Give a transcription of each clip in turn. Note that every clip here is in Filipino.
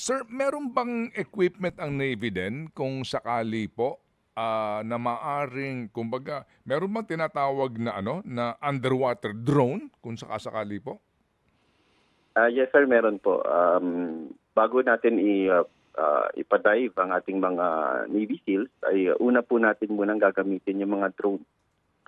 Sir, meron bang equipment ang Navy din kung sakali po ah, na maaring, kumbaga, meron bang tinatawag na ano, na underwater drone kung sakasakali po? Ah, yes sir, meron po. Um, bago natin i, uh, uh, ipadive ang ating mga Navy SEALs, ay uh, una po natin munang gagamitin yung mga drone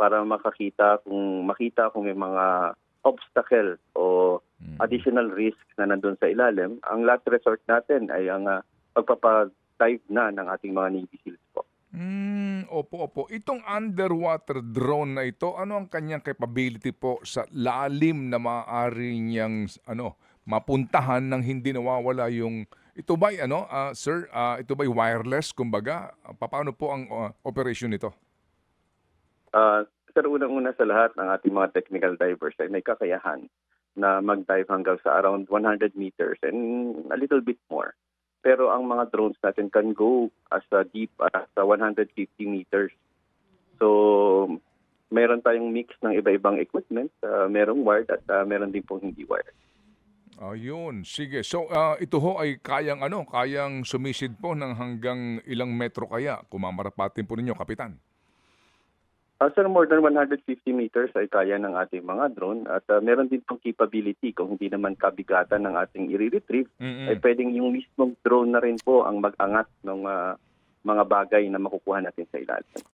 para makakita kung makita kung may mga obstacle o. additional risk na nandun sa ilalim. Ang last resort natin ay ang uh, pagpapadive na ng ating mga Navy SEALs po. Mm, opo, opo. Itong underwater drone na ito, ano ang kanyang capability po sa lalim na maaari niyang ano, mapuntahan nang hindi nawawala yung ito ba'y ano, ah, sir, ah, ito ba'y wireless kumbaga? Paano po ang ah, operation nito? Uh, sir, unang-una sa lahat ng ating mga technical divers ay may kakayahan na mag-dive hanggang sa around 100 meters and a little bit more. Pero ang mga drones natin can go as a deep as a 150 meters. So, meron tayong mix ng iba-ibang equipment. Uh, merong wired at uh, meron din pong hindi wired. Ayun, sige. So ah, ito ho ay kayang ano, kayang sumisid po ng hanggang ilang metro kaya kung mamarapatin po ninyo, kapitan. Uh, sir, more than 150 meters ay kaya ng ating mga drone at uh, meron din pong capability kung hindi naman kabigatan ng ating i-retrieve Mm-mm. ay pwedeng yung mismong drone na rin po ang mag-angat ng ah, mga bagay na makukuha natin sa ilalim.